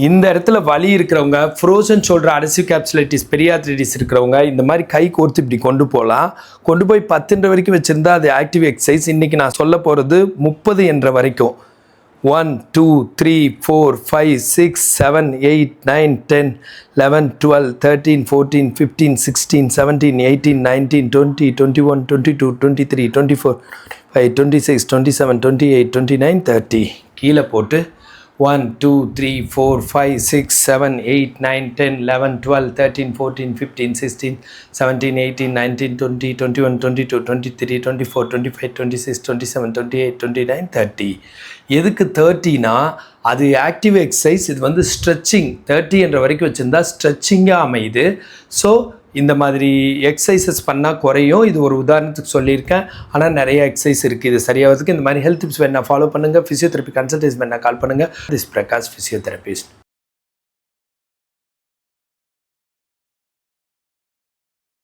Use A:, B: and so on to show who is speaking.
A: இந்த இடத்துல வலி இருக்கிறவங்க frozen shoulder adhesive capsulitis periarthritis இருக்கிறவங்க இந்த மாதிரி கை கோர்த்து இப்படி கொண்டு போகலாம் கொண்டு போய் பத்துன்ற வரைக்கும் வச்சுருந்தா அது ஆக்டிவ் எக்ஸசைஸ் இன்றைக்கி நான் சொல்ல போகிறது முப்பது என்ற வரைக்கும். One two three four five six seven eight nine ten eleven twelve thirteen fourteen fifteen sixteen seventeen eighteen nineteen twenty twenty one twenty two twenty three twenty four five twenty six twenty seven twenty eight twenty nine thirty கீழே போட்டு one two three four five six seven eight nine ten eleven twelve thirteen fourteen fifteen sixteen seventeen eighteen nineteen twenty twenty one twenty two twenty three twenty four twenty five twenty six twenty seven twenty eight twenty nine thirty எதுக்கு தேர்ட்டினா அது active exercise இது வந்து stretching thirty என்ற வரைக்கும் வச்சுருந்தா ஸ்ட்ரெச்சிங்காக அமையுது. So இந்த மாதிரி எக்ஸசைசஸ் பண்ணால் குறையும். இது ஒரு உதாரணத்துக்கு சொல்லியிருக்கேன். ஆனால் நிறைய எக்ஸசைஸ் இருக்குது இது சரியாகிறதுக்கு இந்த மாதிரி ஹெல்த் டிப்ஸ் வேணால் ஃபாலோ பண்ணுங்கள் ஃபிசியோதெரப்பி கன்சல்டேஷன் வேணால் கால் பண்ணுங்கள் திஸ் பிரகாஷ் ஃபிசியோதெரபிஸ்ட்